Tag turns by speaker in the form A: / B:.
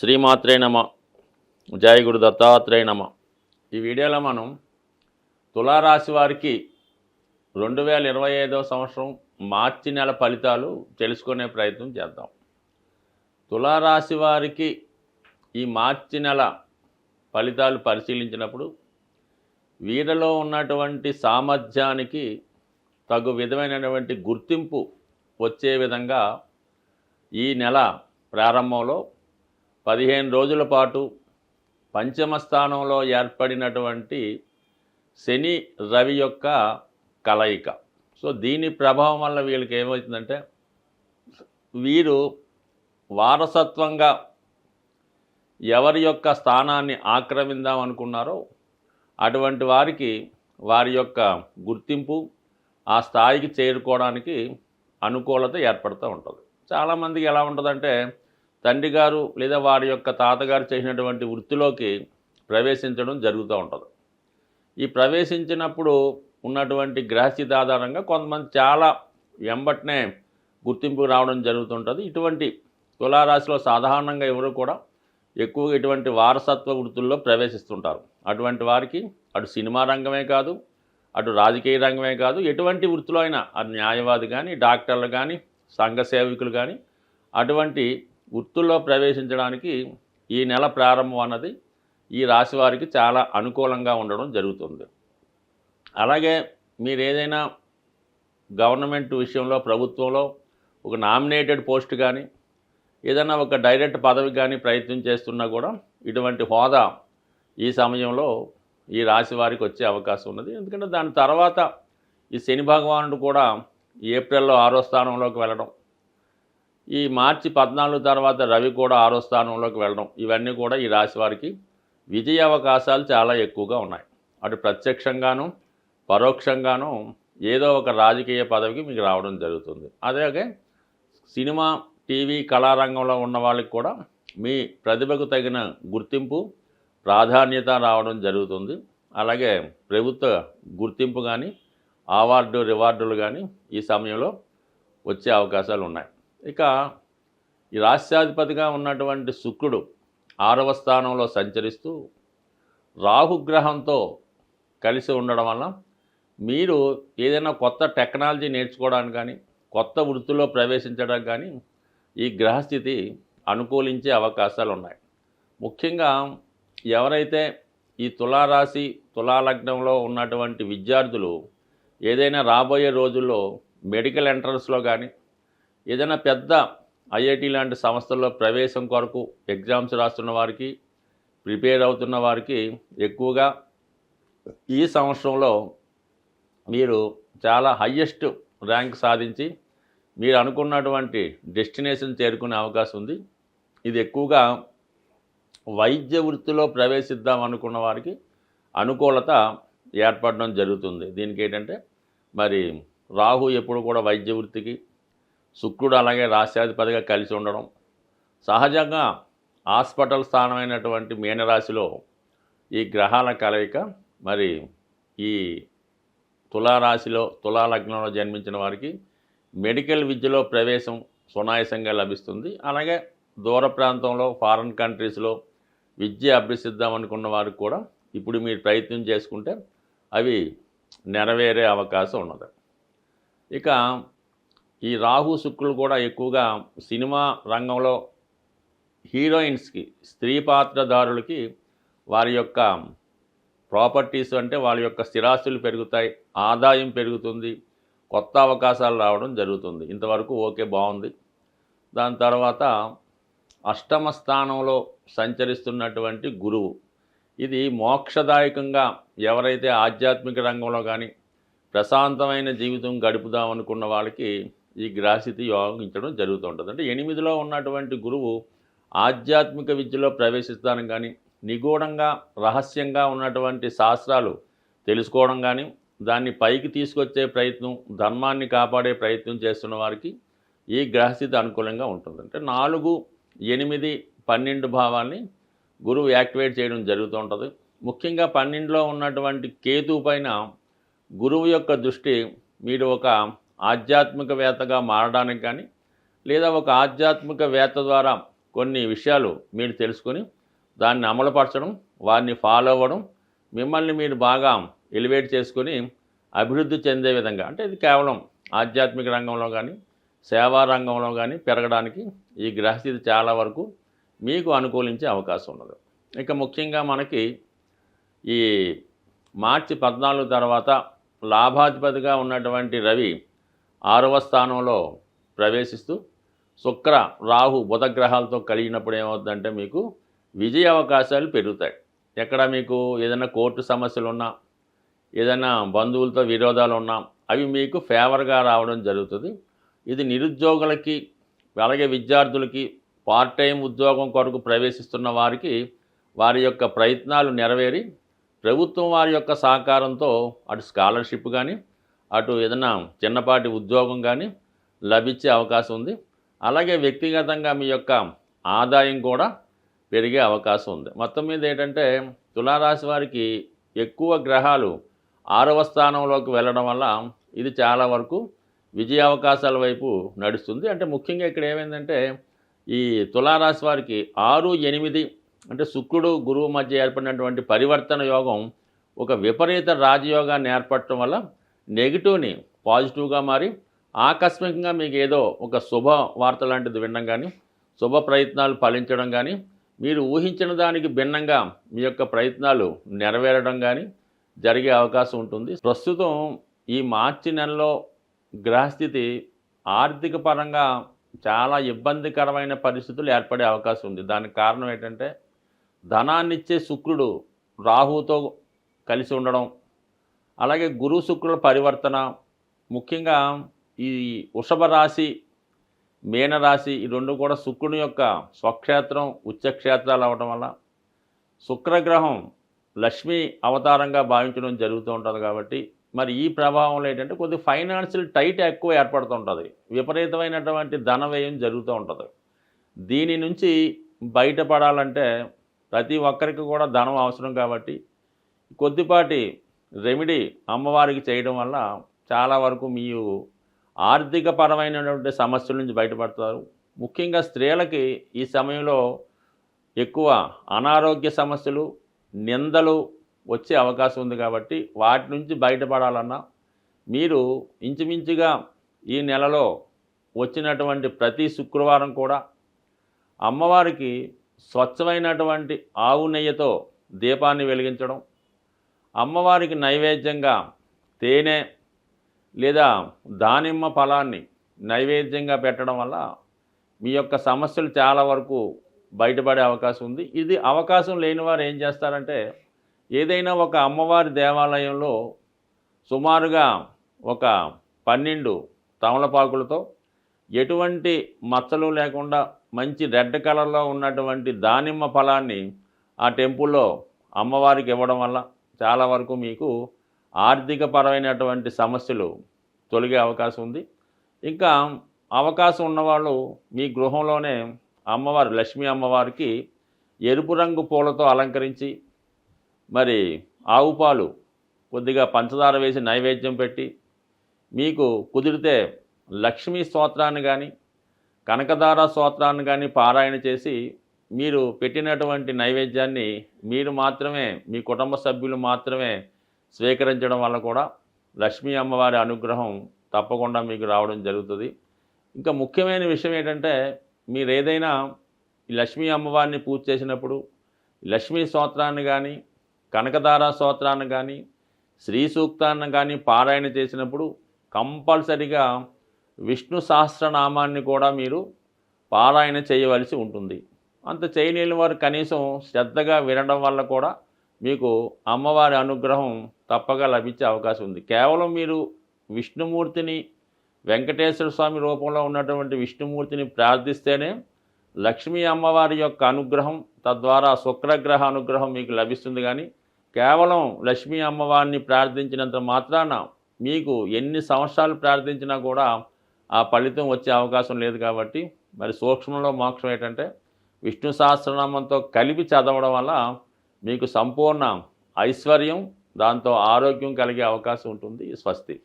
A: శ్రీమాత్రే నమ. జయ గురు దత్తాత్రేయ నమ. ఈ వీడియోలో మనం తులారాశి వారికి రెండు వేల ఇరవై ఐదవ సంవత్సరం మార్చి నెల ఫలితాలు తెలుసుకునే ప్రయత్నం చేద్దాం. తులారాశి వారికి ఈ మార్చి నెల ఫలితాలు పరిశీలించినప్పుడు వీరిలో ఉన్నటువంటి సామర్థ్యానికి తగు విధమైనటువంటి గుర్తింపు వచ్చే విధంగా ఈ నెల ప్రారంభంలో పదిహేను రోజుల పాటు పంచమ స్థానంలో ఏర్పడినటువంటి శని రవి యొక్క కలయిక. సో దీని ప్రభావం వల్ల వీళ్ళకి ఏమవుతుందంటే వీరు వారసత్వంగా ఎవరి యొక్క స్థానాన్ని ఆక్రమిందాం అనుకున్నారో అటువంటి వారికి వారి యొక్క గుర్తింపు ఆ స్థాయికి చేరుకోవడానికి అనుకూలత ఏర్పడుతూ ఉంటుంది. చాలామందికి ఎలా ఉంటుందంటే తండ్రి గారు లేదా వారి యొక్క తాతగారు చేసినటువంటి వృత్తిలోకి ప్రవేశించడం జరుగుతూ ఉంటుంది. ఈ ప్రవేశించినప్పుడు ఉన్నటువంటి గ్రహస్థితి ఆధారంగా కొంతమంది చాలా వెంబటనే గుర్తింపు రావడం జరుగుతుంటుంది. ఇటువంటి తులారాశిలో సాధారణంగా ఎవరు కూడా ఎక్కువగా ఇటువంటి వారసత్వ వృత్తుల్లో ప్రవేశిస్తుంటారు. అటువంటి వారికి అటు సినిమా రంగమే కాదు అటు రాజకీయ రంగమే కాదు ఎటువంటి వృత్తిలో అయినా అది న్యాయవాది కానీ డాక్టర్లు కానీ సంఘ సేవకులు కానీ అటువంటి వృత్తుల్లో ప్రవేశించడానికి ఈ నెల ప్రారంభం అన్నది ఈ రాశి వారికి చాలా అనుకూలంగా ఉండడం జరుగుతుంది. అలాగే మీరు ఏదైనా గవర్నమెంట్ విషయంలో ప్రభుత్వంలో ఒక నామినేటెడ్ పోస్ట్ కానీ ఏదైనా ఒక డైరెక్ట్ పదవి కానీ ప్రయత్నం చేస్తున్నా కూడా ఇటువంటి హోదా ఈ సమయంలో ఈ రాశి వారికి వచ్చే అవకాశం ఉన్నది. ఎందుకంటే దాని తర్వాత ఈ శని భగవానుడు కూడా ఏప్రిల్లో ఆరో స్థానంలోకి వెళ్ళడం ఈ మార్చి పద్నాలుగు తర్వాత రవి కూడా ఆరో స్థానంలోకి వెళ్ళడం. ఇవన్నీ కూడా ఈ రాశి వారికి విజయ అవకాశాలు చాలా ఎక్కువగా ఉన్నాయి. అటు ప్రత్యక్షంగాను పరోక్షంగాను ఏదో ఒక రాజకీయ పదవికి మీకు రావడం జరుగుతుంది. అలాగే సినిమా టీవీ కళారంగంలో ఉన్న వాళ్ళకి కూడా మీ ప్రతిభకు తగిన గుర్తింపు ప్రాధాన్యత రావడం జరుగుతుంది. అలాగే ప్రభుత్వ గుర్తింపు కానీ అవార్డు రివార్డులు కానీ ఈ సమయంలో వచ్చే అవకాశాలు ఉన్నాయి. ఇక ఈ రాష్ట్రాధిపతిగా ఉన్నటువంటి శుక్రుడు ఆరవ స్థానంలో సంచరిస్తూ రాహుగ్రహంతో కలిసి ఉండడం వల్ల మీరు ఏదైనా కొత్త టెక్నాలజీ నేర్చుకోవడానికి కానీ కొత్త వృత్తిలో ప్రవేశించడానికి కానీ ఈ గ్రహస్థితి అనుకూలించే అవకాశాలు ఉన్నాయి. ముఖ్యంగా ఎవరైతే ఈ తులారాశి తులాలగ్నంలో ఉన్నటువంటి విద్యార్థులు ఏదైనా రాబోయే రోజుల్లో మెడికల్ ఎంట్రన్స్లో కానీ ఏదైనా పెద్ద ఐఐటి లాంటి సంస్థల్లో ప్రవేశం కొరకు ఎగ్జామ్స్ రాస్తున్న వారికి ప్రిపేర్ అవుతున్న వారికి ఎక్కువగా ఈ సంవత్సరంలో మీరు చాలా హయ్యెస్ట్ ర్యాంక్ సాధించి మీరు అనుకున్నటువంటి డెస్టినేషన్ చేరుకునే అవకాశం ఉంది. ఇది ఎక్కువగా వైద్య వృత్తిలో ప్రవేశిద్దాం అనుకున్న వారికి అనుకూలత ఏర్పడడం జరుగుతుంది. దీనికి ఏంటంటే మరి రాహు ఎప్పుడు కూడా వైద్య వృత్తికి శుక్రుడు అలాగే రాశ్యాధిపతిగా కలిసి ఉండడం. సహజంగా హాస్పిటల్ స్థానమైనటువంటి మీనరాశిలో ఈ గ్రహాల కలయిక మరి ఈ తులారాశిలో తులాలగ్నంలో జన్మించిన వారికి మెడికల్ విద్యలో ప్రవేశం సునాయసంగా లభిస్తుంది. అలాగే దూర ప్రాంతంలో ఫారిన్ కంట్రీస్లో విద్య అభ్యసిద్దాం అనుకున్న వారికి కూడా ఇప్పుడు మీరు ప్రయత్నం చేసుకుంటే అవి నెరవేరే అవకాశం ఉన్నది. ఇక ఈ రాహు శుక్రులు కూడా ఎక్కువగా సినిమా రంగంలో హీరోయిన్స్కి స్త్రీ పాత్రధారులకి వారి యొక్క ప్రాపర్టీస్ అంటే వాళ్ళ యొక్క స్థిరాస్తులు పెరుగుతాయి ఆదాయం పెరుగుతుంది కొత్త అవకాశాలు రావడం జరుగుతుంది. ఇంతవరకు ఓకే బాగుంది. దాని తర్వాత అష్టమ స్థానంలో సంచరిస్తున్నటువంటి గురువు. ఇది మోక్షదాయకంగా ఎవరైతే ఆధ్యాత్మిక రంగంలో కానీ ప్రశాంతమైన జీవితం గడుపుదాం అనుకున్న వాళ్ళకి ఈ గ్రాసితి యోగించడం జరుగుతుంటుంది. అంటే ఎనిమిదిలో ఉన్నటువంటి గురువు ఆధ్యాత్మిక విద్యలో ప్రవేశిస్తాను కానీ నిగూఢంగా రహస్యంగా ఉన్నటువంటి శాస్త్రాలు తెలుసుకోవడం కానీ దాన్ని పైకి తీసుకొచ్చే ప్రయత్నం ధర్మాన్ని కాపాడే ప్రయత్నం చేస్తున్న వారికి ఈ గ్రహస్థితి అనుకూలంగా ఉంటుంది. అంటే నాలుగు ఎనిమిది పన్నెండు భావాల్ని గురువు యాక్టివేట్ చేయడం జరుగుతూ ఉంటుంది ముఖ్యంగా పన్నెండులో ఉన్నటువంటి కేతు పైన గురువు యొక్క దృష్టి మీరు ఒక ఆధ్యాత్మికవేత్తగా మారడానికి కానీ లేదా ఒక ఆధ్యాత్మిక వేత్త ద్వారా కొన్ని విషయాలు మీరు తెలుసుకొని దాన్ని అమలుపరచడం వారిని ఫాలో అవ్వడం మిమ్మల్ని మీరు బాగా ఎలివేట్ చేసుకొని అభివృద్ధి చెందే విధంగా అంటే ఇది కేవలం ఆధ్యాత్మిక రంగంలో కానీ సేవా రంగంలో కానీ పెరగడానికి ఈ గ్రహస్థితి చాలా వరకు మీకు అనుకూలించే అవకాశం ఉన్నది. ఇక ముఖ్యంగా మనకి ఈ మార్చి పద్నాలుగు తర్వాత లాభాధిపతిగా ఉన్నటువంటి రవి ఆరవ స్థానంలో ప్రవేశిస్తూ శుక్ర రాహు బుధ గ్రహాలతో కలిగినప్పుడు ఏమవుతుందంటే మీకు విజయ అవకాశాలు పెరుగుతాయి. ఎక్కడ మీకు ఏదైనా కోర్టు సమస్యలు ఉన్నా ఏదైనా బంధువులతో విరోధాలు ఉన్నా అవి మీకు ఫేవర్గా రావడం జరుగుతుంది. ఇది నిరుద్యోగులకి అలాగే విద్యార్థులకి పార్ట్ టైం ఉద్యోగం కొరకు ప్రవేశిస్తున్న వారికి వారి యొక్క ప్రయత్నాలు నెరవేరి ప్రభుత్వం వారి యొక్క సహకారంతో అటు స్కాలర్షిప్ కానీ అటు ఏదైనా చిన్నపాటి ఉద్యోగం కానీ లభించే అవకాశం ఉంది. అలాగే వ్యక్తిగతంగా మీ యొక్క ఆదాయం కూడా పెరిగే అవకాశం ఉంది. మొత్తం మీద ఏంటంటే తులారాశి వారికి ఎక్కువ గ్రహాలు ఆరవ స్థానంలోకి వెళ్ళడం వల్ల ఇది చాలా వరకు విజయ అవకాశాల వైపు నడుస్తుంది. అంటే ముఖ్యంగా ఇక్కడ ఏమైందంటే ఈ తులారాశి వారికి ఆరు ఎనిమిది అంటే శుక్రుడు గురువు మధ్య ఏర్పడినటువంటి పరివర్తన యోగం ఒక విపరీత రాజయోగాన్ని ఏర్పడటం వల్ల నెగిటివ్ని పాజిటివ్గా మారి ఆకస్మికంగా మీకు ఏదో ఒక శుభ వార్త లాంటిది వినడం కానీ శుభ ప్రయత్నాలు ఫలించడం కానీ మీరు ఊహించిన దానికి భిన్నంగా మీ యొక్క ప్రయత్నాలు నెరవేరడం కానీ జరిగే అవకాశం ఉంటుంది. ప్రస్తుతం ఈ మార్చి నెలలో గ్రహస్థితి ఆర్థిక పరంగా చాలా ఇబ్బందికరమైన పరిస్థితులు ఏర్పడే అవకాశం ఉంది. దానికి కారణం ఏంటంటే ధనాన్నిచ్చే శుక్రుడు రాహుతో కలిసి ఉండడం అలాగే గురు శుక్రుల పరివర్తన ముఖ్యంగా ఈ వృషభ రాశి మీనరాశి ఈ రెండు కూడా శుక్రుని యొక్క స్వక్షేత్రం ఉచ్చక్షేత్రాలు అవ్వడం వల్ల శుక్రగ్రహం లక్ష్మీ అవతారంగా భావించడం జరుగుతూ ఉంటుంది కాబట్టి మరి ఈ ప్రభావంలో ఏంటంటే కొద్ది ఫైనాన్షియల్ టైట్ ఎక్కువ ఏర్పడుతుంటుంది విపరీతమైనటువంటి ధన వ్యయం జరుగుతూ ఉంటుంది. దీని నుంచి బయటపడాలంటే ప్రతి ఒక్కరికి కూడా ధనం అవసరం కాబట్టి కొద్దిపాటి రెమెడీ అమ్మవారికి చేయడం వల్ల చాలా వరకు మీరు ఆర్థిక పరమైనటువంటి సమస్యల నుంచి బయటపడతారు. ముఖ్యంగా స్త్రీలకి ఈ సమయంలో ఎక్కువ అనారోగ్య సమస్యలు నిందలు వచ్చే అవకాశం ఉంది కాబట్టి వాటి నుంచి బయటపడాలన్నా మీరు ఇంచుమించుగా ఈ నెలలో వచ్చినటువంటి ప్రతి శుక్రవారం కూడా అమ్మవారికి స్వచ్ఛమైనటువంటి ఆవు నెయ్యితో దీపాన్ని వెలిగించడం అమ్మవారికి నైవేద్యంగా తేనె లేదా దానిమ్మ ఫలాన్ని నైవేద్యంగా పెట్టడం వల్ల మీ యొక్క సమస్యలు చాలా వరకు బయటపడే అవకాశం ఉంది. ఇది అవకాశం లేని వారు ఏం చేస్తారంటే ఏదైనా ఒక అమ్మవారి దేవాలయంలో సుమారుగా ఒక పన్నెండు తమలపాకులతో ఎటువంటి మచ్చలు లేకుండా మంచి రెడ్ కలర్లో ఉన్నటువంటి దానిమ్మ ఫలాన్ని ఆ టెంపుల్లో అమ్మవారికి ఇవ్వడం వల్ల చాలా వరకు మీకు ఆర్థిక పరమైనటువంటి సమస్యలు తొలగే అవకాశం ఉంది. ఇంకా అవకాశం ఉన్నవాళ్ళు మీ గృహంలోనే అమ్మవారు లక్ష్మీ అమ్మవారికి ఎరుపు రంగు పూలతో అలంకరించి మరి ఆవు పాలు కొద్దిగా పంచదార వేసి నైవేద్యం పెట్టి మీకు కుదిరితే లక్ష్మీ స్తోత్రాన్ని కానీ కనకదార స్తోత్రాన్ని కానీ పారాయణ చేసి మీరు పెట్టినటువంటి నైవేద్యాన్ని మీరు మాత్రమే మీ కుటుంబ సభ్యులు మాత్రమే స్వీకరించడం వల్ల కూడా లక్ష్మీ అమ్మవారి అనుగ్రహం తప్పకుండా మీకు రావడం జరుగుతుంది. ఇంకా ముఖ్యమైన విషయం ఏంటంటే మీరు ఏదైనా లక్ష్మీ అమ్మవారిని పూజ చేసినప్పుడు లక్ష్మీ స్తోత్రాన్ని కానీ కనకదార స్తోత్రాన్ని కానీ శ్రీ సూక్తాన్ని కానీ పారాయణ చేసినప్పుడు కంపల్సరిగా విష్ణు సహస్రనామాన్ని కూడా మీరు పారాయణ చేయవలసి ఉంటుంది. అంత చేయలేని వారు కనీసం శ్రద్ధగా వినడం వల్ల కూడా మీకు అమ్మవారి అనుగ్రహం తప్పగా లభించే అవకాశం ఉంది. కేవలం మీరు విష్ణుమూర్తిని వెంకటేశ్వర స్వామి రూపంలో ఉన్నటువంటి విష్ణుమూర్తిని ప్రార్థిస్తేనే లక్ష్మీ అమ్మవారి యొక్క అనుగ్రహం తద్వారా శుక్రగ్రహ అనుగ్రహం మీకు లభిస్తుంది. కానీ కేవలం లక్ష్మీ అమ్మవారిని ప్రార్థించినంత మాత్రాన మీకు ఎన్ని సంవత్సరాలు ప్రార్థించినా కూడా ఆ ఫలితం వచ్చే అవకాశం లేదు కాబట్టి మరి సూక్ష్మంలో మోక్షం ఏంటంటే విష్ణు సహస్రనామంతో కలిపి చదవడం వల్ల మీకు సంపూర్ణ ఐశ్వర్యం దాంతో ఆరోగ్యం కలిగే అవకాశం ఉంటుంది స్వస్తి.